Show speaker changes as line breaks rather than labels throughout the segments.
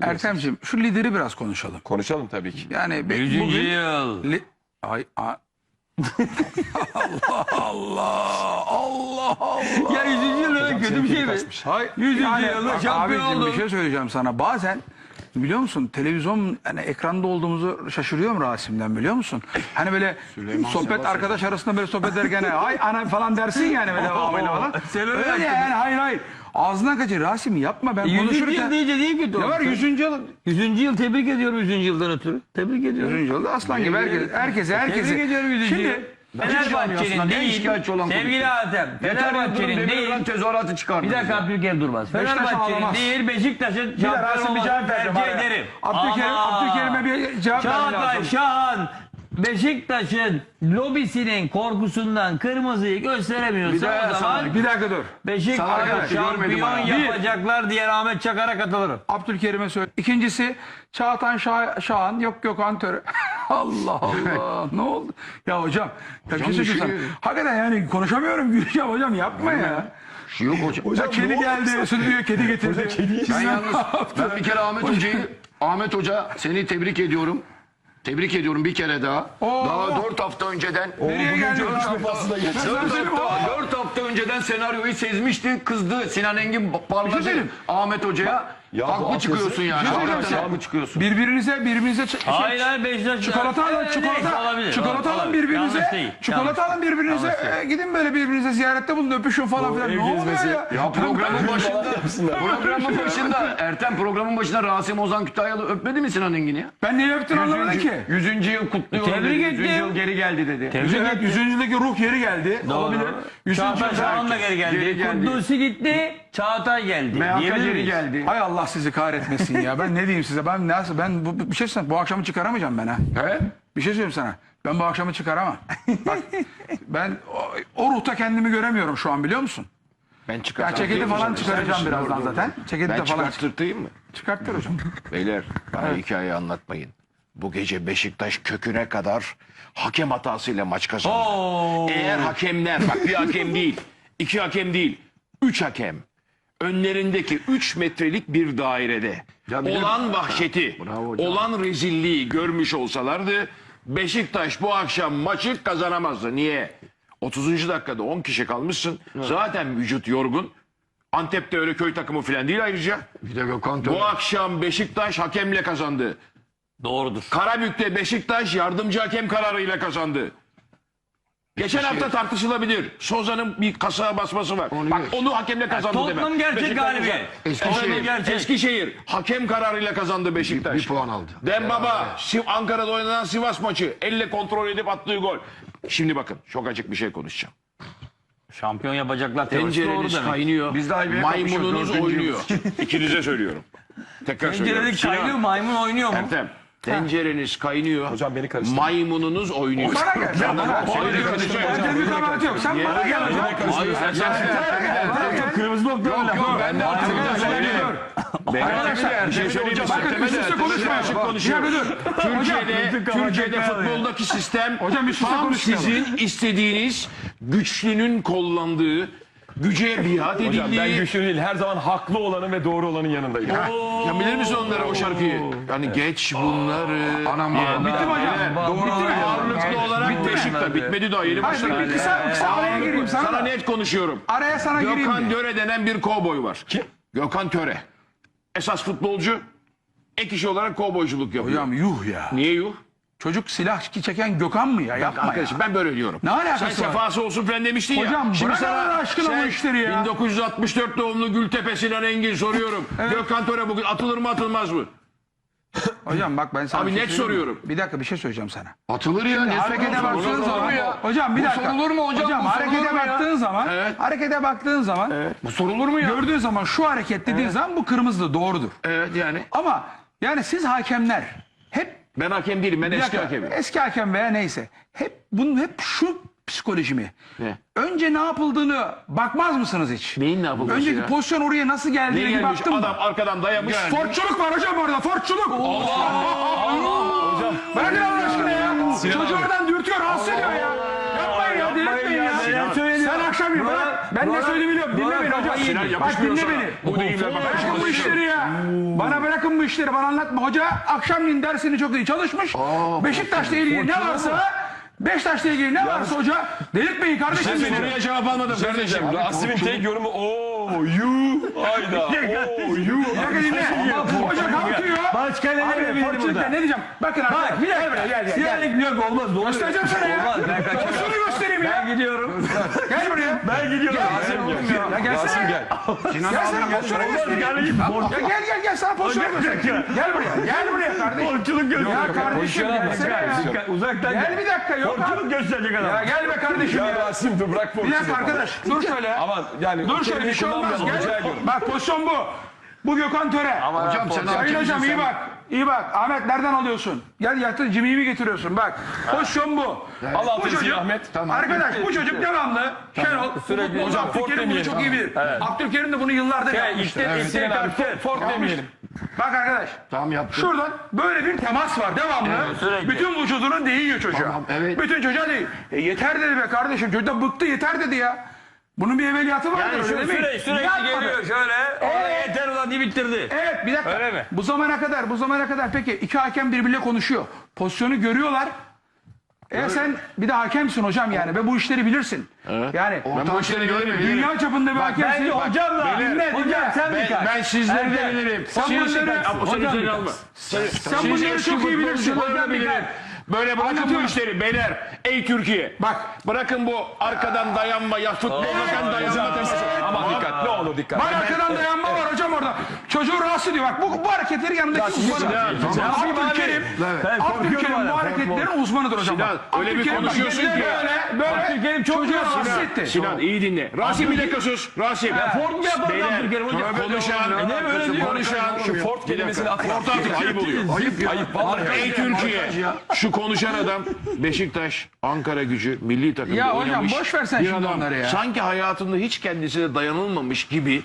Ertemciğim şu lideri biraz konuşalım.
Konuşalım tabii ki.
Yani be-
100.
bugün
yıl.
Li- Ay, a- Allah Allah Allah Allah.
Ya 100. yıl öyle kötü bir şey mi?
Hayır.
100.
Yani
yılda
bak
şampiyon
abicim,
oldu.
bir şey söyleyeceğim sana. Bazen biliyor musun televizyon hani ekranda olduğumuzu şaşırıyorum Rasim'den biliyor musun? Hani böyle sohbet arkadaş arasında böyle sohbet ederken ay ana falan dersin yani böyle devamıyla falan.
Öyle
yani hayır hayır. Ağzından kaçır Rasim yapma ben
100. yıl
konuşurken.
deyince değil ki
Ne var 100. yıl?
100. yıl tebrik ediyorum 100. yıldan ötürü. Tebrik ediyorum.
100. yılda aslan gibi herkes, herkese herkese.
Tebrik ediyorum 100. yıl.
Şimdi
Fenerbahçe'nin değil.
şikayetçi olan
Sevgili Adem. Fenerbahçe'nin değil.
tezahüratı çıkardı.
Bir dakika Abdülkerim Durmaz.
Beşiktaş
Fenerbahçe'nin
ağlamaz.
değil Beşiktaş'ın şampiyon
Rasim bir
olmasını
cevap vereceğim.
tercih
araya.
ederim.
Abdülkerim,
Ama
Abdülkerim'e bir cevap vermem
Çağatay
lazım.
Şahan Beşiktaş'ın lobisinin korkusundan kırmızıyı gösteremiyorsa
Bir
o zaman
sana-
Bir dakika dur.
Arkadaş, görmedim
şampiyon
ha.
yapacaklar diye Ahmet Çakar'a katılırım.
Abdülkerim'e söyle. İkincisi Çağatan Şah Şahan yok Gökhan Töre. Allah Allah ne oldu? Ya hocam ya bir şey söyleyeyim sana.
düşünüyorum.
Hakikaten yani konuşamıyorum Gülşah hocam yapma ya.
Yok hocam.
Hocam kedi geldi stüdyoya kedi getirdi.
Ben yalnız ben bir kere Ahmet Hoca'yı Ahmet Hoca seni tebrik ediyorum. Tebrik ediyorum bir kere daha.
Oo.
Daha dört hafta önceden.
Nereye geldi?
Dört hafta, dört önceden senaryoyu sezmişti. Kızdı. Sinan Engin
şey
parladı.
söyleyeyim.
Ahmet Hoca'ya.
Ya altyazı-
çıkıyorsun yani.
Bir şey söyleyeyim
Hakikaten
size.
çıkıyorsun.
Birbirinize birbirinize ç- şey-
Hayır hayır Beşiktaş.
Çikolata alın,
Evet,
çikolata,
olabilir,
çikolata alın
olabilir.
birbirinize.
Yanlış değil,
Çikolata
yanlış
alın birbirinize.
Yanlış değil.
e, gidin böyle birbirinize ziyarette bulun, öpüşün falan filan. Ne oluyor ya?
Ya programın başında, programın başında Ertem programın başında Rasim Ozan Kütahyalı öpmedi mi Sinan Engin'i ya?
Ben niye öptün anlamadım ki.
100. yıl kutluyorum
Tebrik
dedi. 100.
ettim.
yıl geri geldi dedi.
Tebrik
Evet,
ettim.
yüzüncüdeki ruh yeri geldi. Olabilir. Yüzüncü
Çağatay Şahan da geri geldi.
Geri geldi.
Kudüs'ü gitti. Çağatay geldi.
MHK
Diyebilir
geri
miyiz?
geldi.
Hay Allah sizi kahretmesin ya. Ben ne diyeyim size? Ben nasıl ben bu, bir şey söyleyeyim. Bu akşamı çıkaramayacağım ben ha.
He?
Bir şey söyleyeyim sana. Ben bu akşamı çıkaramam. Bak ben o, o ruhta kendimi göremiyorum şu an biliyor musun?
Ben
Ya
çıkartacağım.
ceketi falan çıkaracağım birazdan zaten. Ceketi
Ben
de falan
çıkarttırtayım mı?
çıkarttır hocam.
Beyler bana hikaye anlatmayın. Bu gece Beşiktaş köküne kadar hakem hatasıyla maç kazandı.
Oo.
Eğer hakemler bak bir hakem değil, iki hakem değil, üç hakem önlerindeki üç metrelik bir dairede olan vahşeti, olan rezilliği görmüş olsalardı Beşiktaş bu akşam maçı kazanamazdı. Niye? 30. dakikada 10 kişi kalmışsın. Zaten vücut yorgun. Antep'te öyle köy takımı falan değil ayrıca.
Bir de Gökhan
Bu akşam Beşiktaş hakemle kazandı.
Doğrudur.
Karabük'te Beşiktaş yardımcı hakem kararıyla kazandı. Geçen hafta tartışılabilir. Soza'nın bir kasaya basması var. Bak onu hakemle kazandı
Tottenham
demek.
gerçek galibiyet.
Eskişehir.
Gerçek.
Eskişehir hakem kararıyla kazandı Beşiktaş.
bir puan aldı.
Dembaba Siv- Ankara'da oynanan Sivas maçı elle kontrol edip attığı gol. Şimdi bakın çok açık bir şey konuşacağım.
Şampiyon yapacaklar
Tencereniz kaynıyor.
Biz de
Maymununuz oynuyor. İkinize söylüyorum. Tekrar söylüyorum.
Tencerelik kaynıyor maymun oynuyor mu?
Ertem. Tencereniz kaynıyor.
Hocam beni karıştırma.
Maymununuz oynuyor.
Bana gel. Sen bana
Seni de karıştırma.
Herkes bir kabahat yok. Sen bana gel hocam.
Hayır, sen- sen-
Kırmızı nokta öyle.
Yok, ben de
Arkadaşlar
bir şey söyleyeceğim.
bakın
Ertem'e
üst üste dur.
Türkiye'de, Türkiye'de futboldaki sistem
Hocam üste
tam sizin istediğiniz güçlünün kollandığı, güce biat
Hocam ben
edildiği.
güçlü değil. Her zaman haklı olanın ve doğru olanın yanındayım.
Ya bilir misin onları o şarkıyı? Yani geç bunları.
Anam babam.
Bitti mi hocam?
Doğru.
Bitti mi?
Ağırlıklı olarak Beşiktaş bitmedi daha yeni
Hayır
başladı.
bir kısa, kısa araya gireyim sana.
Sana net konuşuyorum.
Araya sana gireyim.
Gökhan
diye.
Töre denen bir kovboy var.
Kim?
Gökhan Töre. Esas futbolcu. Ek iş olarak kovboyculuk yapıyor.
Hocam yuh ya.
Niye yuh?
Çocuk silah çeken Gökhan mı ya? Yapma
Arkadaşım
ya.
ben böyle diyorum.
Ne alakası
Sen
var?
sefası olsun falan demiştin ya.
Hocam bırak Allah aşkına bu
sen
işleri ya.
1964 doğumlu Gültepe Sinan Engin soruyorum. Gökhan Töre bugün atılır mı atılmaz mı?
Hocam bak ben sana
Abi
bir şey
net
söyleyeyim mi?
soruyorum.
Bir dakika bir şey söyleyeceğim sana.
Atılır ya. Ne
Harekete
sorulur?
baktığın
Sorulur
zaman
ya?
hocam bir
Bu
dakika.
sorulur mu hocam? Bu sorulur
harekete
mu ya?
baktığın zaman
Evet.
harekete baktığın zaman
Bu sorulur mu ya?
gördüğün zaman şu hareket dediğin zaman bu kırmızı doğrudur.
Evet yani.
Ama yani siz hakemler
Ben hakem değilim ben
bir
eski
dakika,
hakemim.
eski hakem veya neyse hep bunun hep şu psikoloji mi?
Ne?
Önce ne yapıldığını bakmaz mısınız hiç?
Neyin ne yapılması
Önceki
ya?
pozisyon oraya nasıl
Ne
geldiğine bir
gelmiş
baktın
adam
mı?
arkadan dayamış.
Fortçuluk var hocam orada fortçuluk.
Hocam
Bırakın Allah aşkına ya. Çocuğu oradan dürtüyor rahatsız ediyor ya. Yapmayın ya delirtmeyin ya.
Neler söylüyor?
Sen akşam mıyım? Bırak. Ben ne söylediğimi biliyorum. Dinle beni hocam. Bak dinle beni.
Bu deyimler bak.
Bırakın bu işleri ya. Bana bırakın bu işleri. Bana anlatma. Hoca akşamleyin dersini çok iyi çalışmış. Beşiktaş'la ilgili ne varsa Beşiktaş'la ilgili ne varsa hoca delirtmeyin kardeşim beni.
Soruya cevap almadım kardeşim.
Rasim'in tek yorumu ooo yu ayda ooo yu.
Bir dakika dinle. Hoca kalkıyor.
Başka ne
Fortune
burada?
ne diyeceğim? Bakın arkadaşlar.
Bir
Gel buraya gel
dakika.
gel. gel.
Siyanik yok olmaz. Doğru.
Göstereceğim sana ya.
Olmaz. Ben kaçarım.
Pozisyonu göstereyim ya.
Ben gidiyorum.
Gel buraya.
Ben gidiyorum.
Ya gelsene. Gel sana pozisyonu göstereyim. Ya gel gel gel sana pozisyonu göstereyim. Gel buraya. Gel buraya kardeşim.
Porçuluk
Ya
gösterecek.
kardeşim gelsene ya.
Uzaktan
Gel bir dakika yok abi.
Porçuluk gösterecek adam.
Ya gel be kardeşim
Ya
ya.
Rasim dur bırak
Bir
forçunu.
dakika arkadaş. Dur şöyle.
Ama yani
Dur şöyle bir şey olmaz. Gel. Bak pozisyon bu. Bu Gökhan Töre.
Hocam sen
Sayın hocam iyi
sen.
bak. İyi bak. Ahmet nereden alıyorsun? Gel yatır Jimmy'yi mi getiriyorsun? Bak. Pozisyon bu.
Al
Bu
altını
çocuk,
Ahmet.
arkadaş bu çocuk devamlı Şenol,
Sürekli.
hocam Abdülkerim bunu çok iyi bilir. Abdülkerim de bunu yıllardır yapmıştır.
Sinan abi Fort- Fort demeyelim.
Bak arkadaş,
Tamam yaptım.
şuradan böyle bir temas var devamlı.
sürekli.
Bütün vücudunu değiyor çocuğa.
Tamam, evet.
Bütün çocuğa değil. E, yeter dedi be kardeşim, çocuk da bıktı yeter dedi ya. Bunun bir evveliyatı vardır
Yani
öyle mi?
sürekli,
Yapmadı.
geliyor şöyle. Orada yeter ulan diye bitirdi.
Evet bir dakika.
Öyle mi?
Bu zamana kadar bu zamana kadar peki iki hakem birbiriyle konuşuyor. Pozisyonu görüyorlar. E sen bir de hakemsin hocam yani ve bu işleri bilirsin. Yani
Ben bu işleri göremiyorum.
dünya çapında bir hakemsin.
Bence hocam da.
dinle,
Hocam sen bir kaç.
Ben sizleri de
Evet.
bilirim.
Sen bunları-
sen
bir
bunları çok iyi bilirsin.
Hocam bilirim. Böyle bırakın bu
Anlatıyorum.
işleri beyler. Ey Türkiye.
Bak.
Bırakın bu arkadan dayanma ya futboldan dayanma teması.
Ama dikkat ne olur dikkat.
Bak arkadan dayanma var hocam orada. Çocuğu rahatsız ediyor. Bak bu, bu hareketleri yanındaki uzmanı. Abdülkerim, Abdülkerim bu hareketlerin uzmanıdır hocam.
Sinan,
Bak,
öyle bir
Abdülkerim bak,
konuşuyorsun ki.
Böyle böyle
Abdülkerim çok
çocuğu
rahatsız.
rahatsız etti.
Sinan iyi dinle. Rasim bir dakika sus. Rasim.
Ford mu
Beyler,
Abdülkerim hocam?
Konuşan.
E ne böyle diyor?
Konuşan.
Şu Fort kelimesini atın.
Fort artık ayıp oluyor.
Ayıp ya.
Ayıp vallahi.
Ey Türkiye. Şu konuşan adam Beşiktaş, Ankara gücü, milli takımda
Ya hocam
oynamış.
boş ver sen
bir
şimdi
adam.
onları ya.
Sanki hayatında hiç kendisine dayanılmamış gibi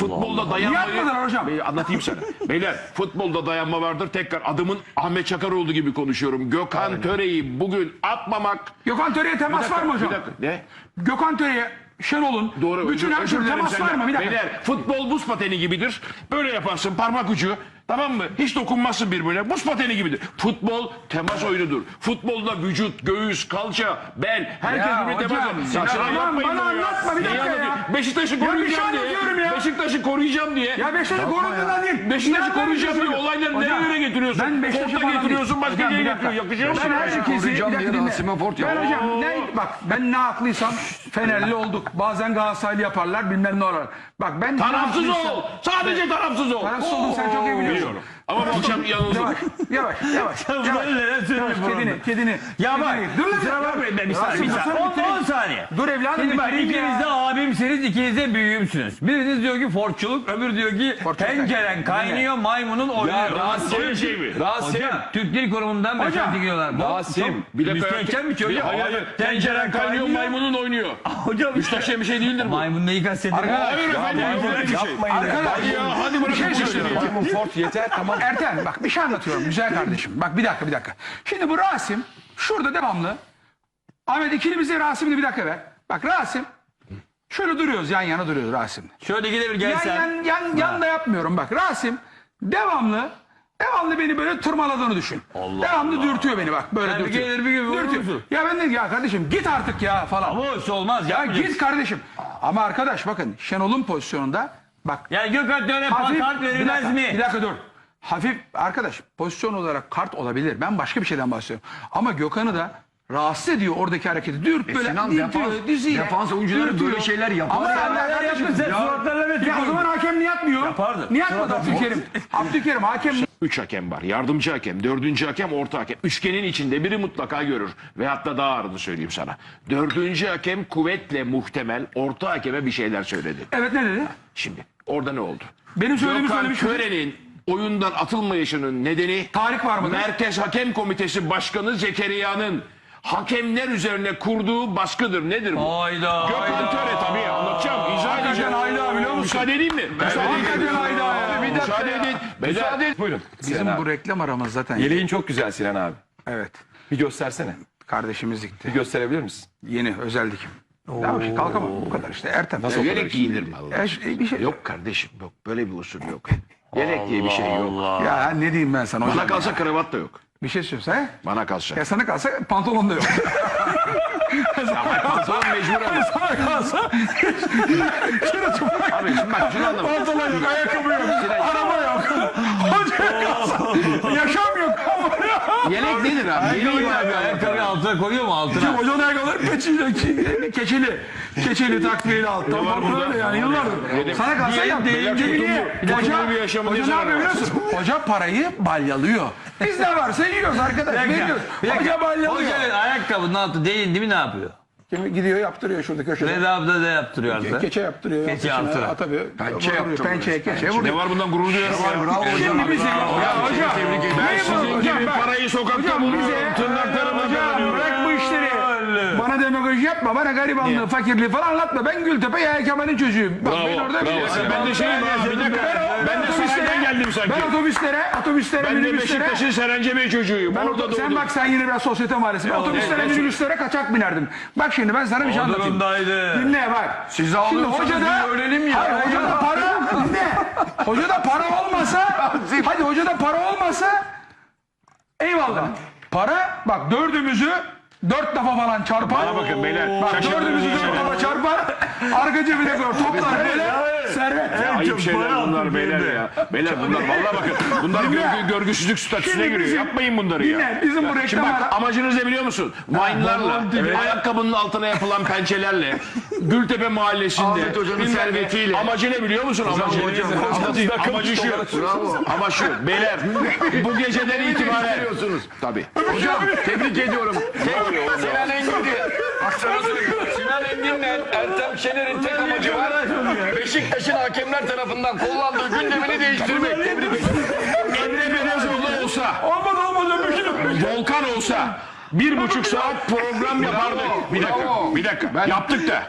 futbolda dayanmayı...
Yapmadılar hocam.
Bey- anlatayım sana. Beyler futbolda dayanma vardır. Tekrar adımın Ahmet Çakaroğlu gibi konuşuyorum. Gökhan Töre'yi bugün atmamak...
Gökhan Töre'ye temas var mı hocam?
Bir dakika. Ne?
Gökhan Töre'ye Şenol'un
Doğru.
bütün
özür-
her
özür
türlü
dilerim
temas var
senden.
mı? Bir dakika.
Beyler futbol buz pateni gibidir. Böyle yaparsın parmak ucu. Tamam mı? Hiç dokunmazsın birbirine. Buz pateni gibidir. Futbol temas oyunudur. Futbolda vücut, göğüs, kalça, bel herkes
Ya
birbirine
hocam,
temas
Sinan,
Sinan,
aman
yapmayın
bana
bunu ya.
anlatma, bir
Neyi
dakika ya.
anlatıyorsun? Beşiktaş'ı
bir şey
koruyacağım
anlatıyorum
diye.
ya.
Beşiktaş'ı koruyacağım diye.
Ya Beşiktaş'ı koruduğundan değil.
Beşiktaş'ı
Nereden
koruyacağım diye olayları
Hocam,
nereye getiriyorsun?
Ben Beşiktaş'ı falan
getiriyorsun başka
Hocam,
yere
bir dakika.
getiriyor. Yakışıyor mu
Ben
sana?
herkesi bir
Koruyacağım
dakika
diye
dinle.
Rasim'e Fort
Ben hocam ne, bak ben ne haklıysam Fenerli olduk. Bazen Galatasaraylı yaparlar bilmem ne olur. Bak ben ne
Tarafsız
haklıysam-
ol. Sadece tarafsız ol.
Tarafsız olduğumu sen çok iyi biliyorsun.
Biliyorum. Ama bu akşam yanıldım.
Yavaş, yavaş, yavaş. Yavaş. Yavaş,
bu
kedini, kedini.
Ya bak.
Dur lan.
Bakmayın ben bir saniye. Bir saniye.
Rasim,
10 saniye.
Dur evladım
Şimdi bak
ya.
ikiniz de abimsiniz, ikiniz de büyüğümsünüz. Biriniz diyor ki forçuluk, öbür diyor ki penceren kaynıyor, maymunun
Ya
oynuyor.
Rasim.
Şey mi?
Rasim.
Türk Dil Kurumu'ndan
Hocam,
mesaj diyorlar. Bu
Rasim.
Bir dakika.
Müstehcen mi çocuk?
Hayır hayır. Tenceren kaynıyor maymunun oynuyor.
Hocam
Müstehcen bir şey değildir bu.
maymun neyi kastediyor?
Hayır efendim şey.
Arkadaş,
Ya hadi bırakın
şey
bu işleri.
Tamam Fort yeter tamam.
Erten bak bir şey anlatıyorum güzel kardeşim. Bak bir dakika bir dakika. Şimdi bu Rasim şurada devamlı. Ahmet ikili bize Rasim'ini bir dakika ver. Bak Rasim şöyle duruyoruz yan yana duruyoruz Rasim'le.
Şöyle gide bir
Yan
gelsen.
yan yan yan da yapmıyorum bak Rasim devamlı devamlı beni böyle tırmaladığını düşün. devamlı dürtüyor beni bak böyle
Yani
dürtüyor.
gelir bir gün vurur
Dürtüyor.
musun?
Ya ben dedim ya kardeşim git artık ya falan.
Ama öyle olmaz
ya git kardeşim. Ama arkadaş bakın Şenol'un pozisyonunda bak
Yani Gökhan Töre
hafif
kart
bir
verilmez
dakika,
mi?
Bir dakika dur. Hafif arkadaş pozisyon olarak kart olabilir. Ben başka bir şeyden bahsediyorum. Ama Gökhan'ı da rahatsız ediyor oradaki hareketi. Dürt böyle
Sinan,
dürtüyor,
defans-
diziyle.
defans oyuncuları
dürtüyor.
böyle şeyler yapar.
Ama
Ya
sen
neler yaptın sen?
ya-
Suratlarla
Ya o zaman hakem niye atmıyor?
Yapardı.
Niye atmadı Abdülkerim? Abdülkerim hakem
Üç hakem var. Yardımcı hakem, dördüncü hakem, orta hakem. Üçgenin içinde biri mutlaka görür. Ve hatta daha ağırını söyleyeyim sana. Dördüncü hakem kuvvetle muhtemel orta hakeme bir şeyler söyledi.
Evet ne dedi?
Şimdi orada ne oldu?
Benim söylediğimi
Gökhan
söylemiş. miydi?
Oyundan atılmayışının nedeni
Tarih var mıdır?
Merkez Hakem Komitesi Başkanı Zekeriya'nın hakemler üzerine kurduğu baskıdır. Nedir bu?
Hayda.
Gökhan Töre tabii anlatacağım. izah
Hakikaten
edeceğim.
hayda biliyor musun?
Müsaade edeyim mi? Müsaade
Hakikaten
edeyim.
hayda ya.
Bir dakika Müsaade edin. Müsaade edin.
Buyurun.
Bizim
Sinan
bu
abi.
reklam aramız zaten.
Yeleğin çok güzel Sinan abi.
Evet.
Bir göstersene.
Kardeşimiz dikti.
Bir gösterebilir misin?
Yeni özel dikim. Ya bak, kalkamam bu kadar işte Ertem.
Yelek giyinir mi Allah?
Ya işte bir şey. Yok
kardeşim yok. Böyle bir usul yok. Yelek diye bir şey yok.
Ya ne diyeyim ben sana hocam?
Bana kalsa kravat da yok.
Bir şey söylüyorsa he?
Bana kalsa.
Ya sana kalsa pantolon da yok.
Pantolon mecbur ama.
sana kalsa
Abi şimdi bak şunu anlamadım.
pantolon yok, ayakkabı yok, araba yok. Hocaya kalsa yaşam yok.
Yelek nedir abi? Yeleği var abi.
Ayakkabıyı altına koyuyor mu altına?
Şimdi hocanın ayakkabıları peçili, keçeli. Keçeli takviyeli altta.
burada?
böyle yani yıllardır. Sana kalsa yap.
diyelim.
niye? Hoca, hoca ne yapıyor biliyor musun? Hoca parayı balyalıyor. Biz ne varsa yiyoruz arkadaş. Veriyoruz. Hoca balyalıyor.
Hocanın ayakkabının altı değindi mi ne yapıyor?
Kim gidiyor yaptırıyor şurada köşede.
Ne yaptı ne yaptırıyor artık?
Keçe yaptırıyor.
Keçe yaptırıyor.
Atabiliyor.
Pençe
Vuruyor,
yaptırıyor.
Pençeye keçe
Ne
vuruyor.
var bundan gurur duyuyorum ya.
Bravo hocam.
Şimdi bize ya hocam.
Ben sizin gibi parayı sokakta buluyorum. Tırnaklarımı
hocam bırak bu işleri. Bana demagoji yapma. Bana garibanlığı, fakirliği falan anlatma. Ben Gültepe Yaya Kemal'in çocuğuyum. Bak ben orada biliyorum.
Ben de şeyim ya, bir dakika. Ben de saraydan geldim sanki.
Ben otobüslere, otobüslere,
Ben de
minibüslere.
Beşiktaş'ın Serence Bey çocuğuyum.
Ben
Orada
sen bak sen yine biraz sosyete mahallesi. Ben otobüslere, minibüslere kaçak binerdim. Bak şimdi ben sana bir şey anlatayım.
durumdaydı.
Dinle bak.
Siz
Şimdi
ağlıyorsanız
hoca da
öğrenelim ya.
Hayır hoca da para dinle. Hoca da para olmasa hadi hoca da para olmasa eyvallah. Para bak dördümüzü dört defa falan çarpar.
Bana bakın beyler.
Bak dördümüzü
ya.
dört defa çarpar. Arka cebine koyar. Toplar böyle. Servet.
Ayıp şeyler bunlar beyler ya. Beyler bunlar vallahi bakın. Bunlar
Dinle.
görgü, görgüsüzlüsüne
Şimdi
giriyor.
bizim-
Yapmayın bunları ya.
Dinle bizim bu
Şimdi
reklam
bak
ara-
amacınız ne biliyor musun? Vine'larla, ayakkabının altına yapılan pençelerle, Gültepe mahallesinde,
Ahmet Hoca'nın
bilmem ne.
servetiyle.
Amacı ne biliyor musun? Amacı,
hocam,
amacı, amacı şu. Ama şu. Beyler bu geceden itibaren.
Biliyorsunuz.
Tabii.
Hocam tebrik ediyorum. Sinan Engin'i. Sinan Engin'le Ertem Şener'in tek amacı var. Beşiktaş'ın hakemler tarafından kullandığı gündemini değiştirmek. Tebrik.
Emre Belezoğlu olsa,
Olmadı olmadı.
Volkan olsa bir buçuk saat program yapardık. Bir dakika, bir dakika. Yaptık da.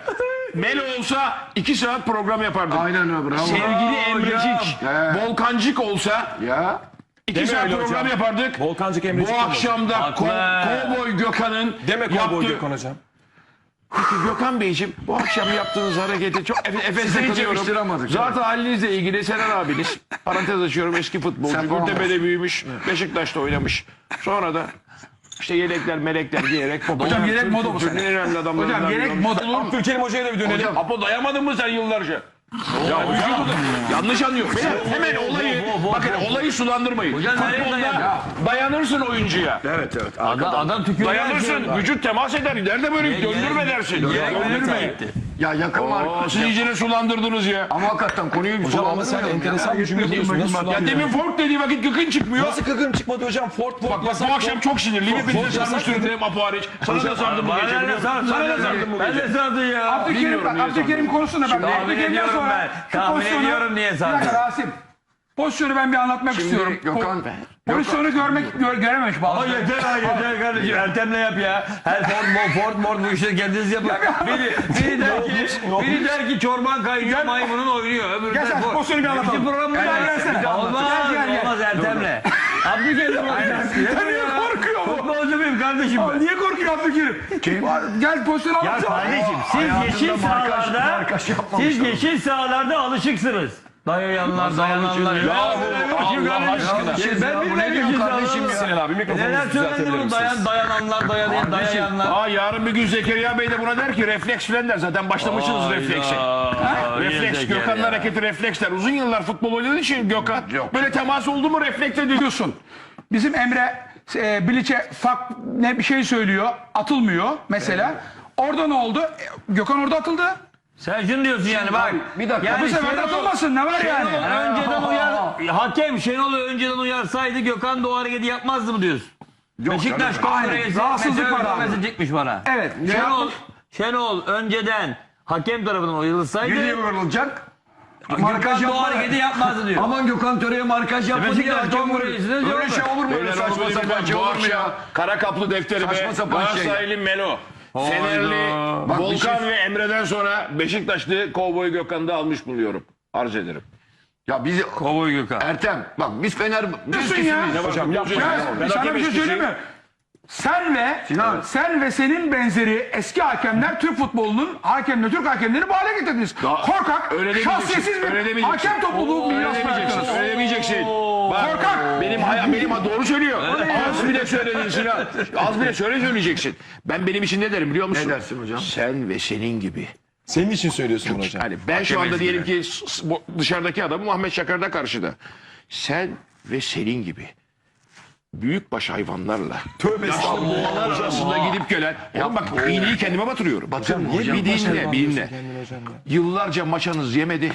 Melo olsa iki saat program yapardık.
Aynen öyle bravo.
Sevgili Emrecik. Volkancık olsa
Ya.
iki saat program yapardık.
Volkancık Emrecik
Bu akşam da. Ko- Kovboy Gökhan'ın
Deme kovboy
yaptığı...
Gökhan hocam.
Peki Gökhan Beyciğim bu akşam yaptığınız hareketi çok efe, efesine
Size hiç yakıştıramadık.
Zaten halinizle ilgili Senan abiniz parantez açıyorum eski futbolcu.
Sen
Gültepe'de büyümüş. Beşiktaş'ta oynamış. Sonra da işte yelekler melekler giyerek
Hocam yelek moda bu sene.
En önemli adamlarından
Hocam yelek moda.
Abdülkerim Hoca'ya da bir dönelim.
Apo dayamadın mı sen yıllarca? Ya hocam yanlış anlıyor. Beyler, hemen olayı bakın olayı sulandırmayın.
Hocam nereye
Futbolda dayanırsın oyuncuya.
Evet evet.
Adam, adam tükürüyor.
Dayanırsın. Vücut temas eder. Nerede böyle döndürme dersin. Döndürme.
Ya yakın var.
Siz iyicene sulandırdınız ya.
Ama hakikaten konuyu bir
Hocam ama sen
sulandırmayalım ya.
enteresan bir cümle diyorsun. Nasıl
Ya demin Ford dediği vakit gıkın çıkmıyor.
Nasıl kıkım çıkmadı hocam? Ford Ford
Bak, bak bu akşam çok sinirliyim. Hepinize sarmış durumdayım Apo hariç. Sana da sardım bu gece. biliyor musun? Sana da sardım bu
Ben
gece.
de sardın ya.
Abdülkerim,
Bilmiyorum niye
Abdülkerim konusunda bak.
Tahmin
Abdülkerim'den
ediyorum
sonra
ben.
şu
Tahmin
pozisyonu-
ediyorum niye
Bir dakika Rasim. Pozisyonu ben bir anlatmak istiyorum.
Gökhan.
Pozisyonu görmek gör, görememiş
Ama
bazıları.
yeter ha yeter kardeşim. Ertem'le yap ya. Her Ford Ford Ford Ford bu işleri kendiniz yapın. Biri, biri der ki, biri der ki çorban kayıyor maymunun oynuyor. Öbürü
Gel sen pozisyonu bir anlatalım.
İşte programı
Gel,
da-
gelsene.
Olmaz,
Gel, gel, gel.
olmaz Ertem'le. Abdülkerim olmaz.
Niye korkuyor bu?
Futbolcu muyum kardeşim ben?
Niye korkuyor Abdülkerim? Gel pozisyonu
Ya
anlatsana.
kardeşim siz yeşil sahalarda siz yeşil sahalarda alışıksınız.
Dayayanlar, dayananlar.
Yahu Allah aşkına.
Şimdi ben yeşil
Kardeşim. Sinan abi
Neler söylendi
düzeltebilir
bu
misiniz?
dayan, dayananlar, dayan, dayayanlar.
Aa yarın bir gün Zekeriya Bey de buna der ki refleks filan der. Zaten başlamışsınız reflekse. Refleks, Gökhan'ın hareketi refleksler. Uzun yıllar futbol oynadığı için Gökhan böyle temas oldu mu refleks ediyor.
Diyorsun. Bizim Emre e, Bilic'e fak ne bir şey söylüyor. Atılmıyor mesela. Orada ne oldu? E, Gökhan orada atıldı.
Sen şunu diyorsun yani bak.
bir dakika,
Yani
Bu sefer de
Şenol-
atılmasın. Ne var yani?
Şenol önceden uyar. Hakem Şenol'u önceden uyarsaydı Gökhan da o hareketi yapmazdı mı diyorsun? Beşiktaş kongresi
Rahatsızlık var abi.
mesaj çıkmış bana.
Evet.
Şenol, Şenol önceden hakem tarafından uyarılsaydı
Yüzeye vurulacak.
Gökhan da o
yapma.
hareketi yapmazdı diyor.
Aman Gökhan Töre'ye markaj yapma diye
Beşiktaş
hakem vuruyor.
Kongresi'ne
Böyle
diyorlar.
şey olur mu? Böyle
Beyler
saçma sapan şey
Bu
olur mu
akşam
ya?
Kara kaplı defteri
Saçma sapan şey.
Galatasaraylı Melo. Fenerli
Bak bir
Volkan
şey-
ve Emre'den sonra Beşiktaşlı Kovboy Gökhan'ı da almış buluyorum. Arz ederim.
Ya biz
Kovboy Gökhan.
Ertem bak biz Fener biz
ya.
Ne var
Hocam,
futbolcu?
Ya
Ben
sana
hakem
bir şey
etkisi-
söyleyeyim mi? Sen ve sen ve senin benzeri eski hakemler Türk futbolunun hakemle Türk hakemleri bu hale getirdiniz. Korkak,
Öyle demeyeceksin.
şahsiyetsiz bir
demeyeceksin.
hakem topluluğu bıraktınız.
Öyle demeyeceksin. Bak,
Korkak.
Benim hayal benim doğru söylüyor. Az bile söyledin Sinan. Az bile söyle söyleyeceksin. Ben benim için ne derim biliyor musun?
Ne dersin hocam?
Sen ve senin gibi.
Senin için söylüyorsun bunu hocam.
Hani ben şu anda diyelim ki s- s- bu dışarıdaki adamım Ahmet Çakar'da karşıda. Sen ve senin gibi büyükbaş hayvanlarla
Tövbe estağfurullah.
boğalar arasında gidip gelen ya bak iğneyi kendime batırıyorum. Batırma bir dinle bir dinle. Yıllarca maçanız yemedi.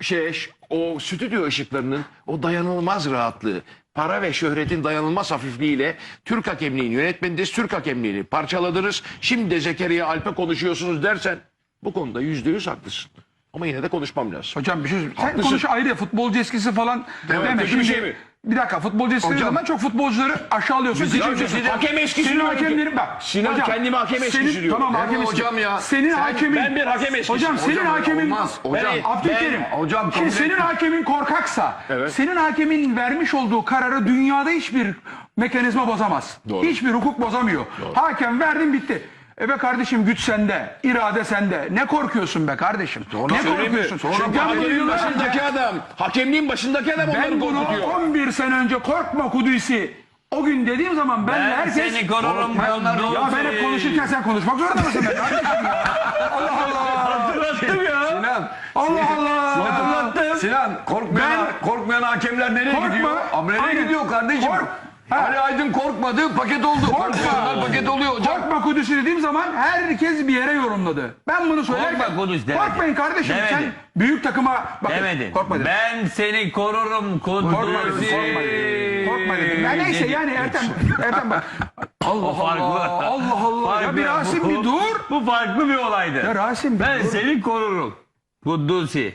Şey o stüdyo ışıklarının o dayanılmaz rahatlığı, para ve şöhretin dayanılmaz hafifliğiyle Türk hakemliğini yönetmeniz Türk hakemliğini parçaladınız. Şimdi de Zekeriya Alp'e konuşuyorsunuz dersen bu konuda yüzde yüz haklısın. Ama yine de konuşmam lazım.
Hocam bir şey Sen
Haklısın.
konuş ayrı futbolcu eskisi falan deme.
kötü bir şey mi?
Bir dakika futbolcu eskisi zaman çok futbolcuları aşağılıyorsun. küçümsüyorsun.
Hakem eskisi
Senin
diyor ki-
hakemlerin bak.
Sinan kendime hakem
senin,
diyor.
Tamam hakem eskisi.
hocam ya.
Senin hakemin.
ben bir hakem eskisi.
Hocam senin
Hocam,
hakemin.
olmaz. Hocam,
Ben- Abdülkerim.
ben- hocam,
Şimdi
kabul
senin hakemin korkaksa. Senin hakemin vermiş olduğu kararı dünyada hiçbir mekanizma bozamaz.
Doğru.
Hiçbir hukuk bozamıyor. Hakem verdin bitti. E be kardeşim güç sende, irade sende. Ne korkuyorsun be kardeşim? ne korkuyorsun?
Çünkü
Ben bunu
hakemin başındaki adam, hakemliğin başındaki adam onları
ben bunu
korkutuyor.
11 sene önce korkma Kudüs'ü o gün dediğim zaman ben,
Ben
herkes...
seni korurum.
Ben- ya ben hep konuşurken sen konuşmak zorunda mısın be kardeşim ya? Allah Allah.
Hatırlattım ya.
Sinan,
Allah Allah.
Sinan korkmayan, korkmayan hakemler nereye
Korkma.
gidiyor? Amrele
Aynen.
gidiyor kardeşim.
Kork.
Ali Aydın korkmadı, paket oldu. Korkmayanlar paket oluyor hocam.
Korkma Kudüs'ü dediğim zaman herkes bir yere yorumladı. Ben bunu söylerken...
Korkma Kudüs demedin.
Korkmayın kardeşim sen
Demedin.
büyük takıma... Bakın,
Demedin.
Korkma dedim.
Ben seni korurum
Korkma dedim,
Kudüs'ü.
korkma dedim. Korkma dedim. Ya neyse
Dedim.
yani Ertem, Ertem bak. Allah
farklı.
Allah, Allah Allah. Ya
Farklı.
bir Rasim
Bu-
bir dur.
Bu farklı bir olaydı.
Ya Rasim bir
Ben
dur.
seni korurum. Kudüs'ü.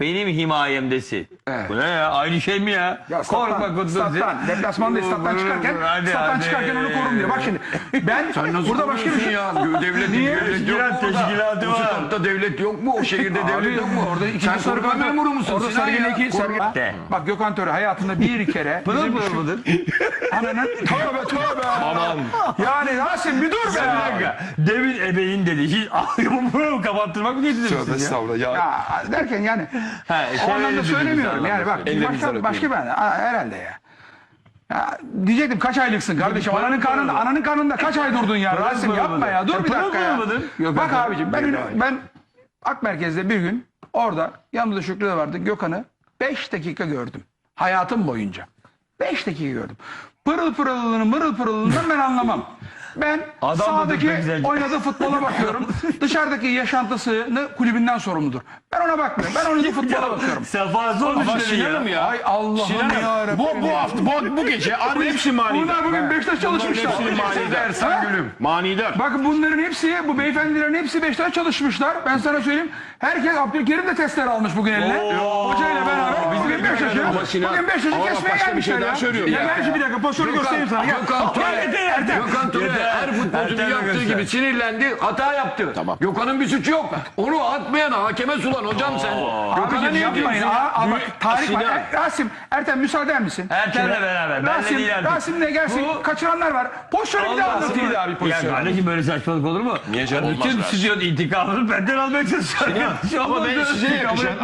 Benim himayemdesin.
Evet.
Bu ne ya? Aynı şey mi ya?
Ya
Korkma Kudüs'ü.
stat'tan, deplasmanda stat'tan çıkarken,
Hadi,
stat'tan
hadi.
çıkarken onu korum diye. Bak şimdi ben
Nasıl
burada başka bir şey...
ya? Devlet,
Niye?
devlet yok mu orada?
teşkilatı
Bu statta devlet yok mu? O şehirde devlet yok mu?
orada ikinci
Sen koruma memuru musun?
Orada iki, Sergen...
De.
Bak Gökhan Töre hayatında bir kere...
Pırıl pırıl mıdır?
Ananın tövbe tövbe. Aman. Yani Rasim bir dur be.
Bir dakika. Demin ebeğin dedi. Hiç bunu kapattırmak mı getirdiniz
Tövbe
ya.
Ya
derken yani
Ha,
o
şey
anlamda söylemiyorum. Yani bak başka,
öpeyim.
başka ben ha, herhalde ya. Ya diyecektim kaç aylıksın kardeşim? Ananın karnında, ananın karnında kaç ay durdun ya? Rasim yapma ya. Dur
Sen
bir
pırıl
dakika ya. Yok, Bak abicim ben ben Ak Merkez'de bir gün orada yanımda Şükrü de vardı. Gökhan'ı 5 dakika gördüm. Hayatım boyunca. 5 dakika gördüm. Pırıl pırıllığını mırıl pırıllığından ben anlamam. Ben
Adam
sahadaki oynadığı futbola bakıyorum. Dışarıdaki yaşantısını kulübünden sorumludur. Ben ona bakmıyorum. Ben oynadığı futbola bakıyorum.
Sefası olmuş
Sinan'ım ya.
Ay Allah'ım ya
bu, bu hafta bu, bu gece abi hepsi manidar.
Bunlar bugün Beşiktaş çalışmışlar.
hepsini manidar.
Ersan
Gülüm.
Manidar.
Bakın bunların hepsi, bu beyefendilerin hepsi Beşiktaş'a çalışmışlar. Ben sana söyleyeyim. Herkes Abdülkerim de testler almış bugün eline. Hocayla beraber. Bugün Beşiktaş'ı, bugün Beşiktaş'ı kesmeye
şey
gelmişler ya. Ya gel şu bir dakika pozisyonu göstereyim sana. Gel.
Gökhan Töre, Gökhan Töre her futbolcunun
Ertem
yaptığı gibi sinirlendi, hata yaptı.
Tamam.
Gökhan'ın bir suçu yok. Onu atmayan hakeme sulan hocam sen. Gökhan'a ne
yapmayın.
yapıyorsun?
Aa, aa, bak tarih var. Er- Rasim, Ertem müsaade eder misin?
Ertem'le beraber. Benle
Rasim,
değil artık.
Rasim'le gelsin.
Bu-
Kaçıranlar var. Pozisyonu bir daha anlatayım.
abi
Ya kardeşim böyle saçmalık olur mu?
Niye canım?
Bütün stüdyonun intikamını benden almaya çalışıyor.
Ama ben size yakışan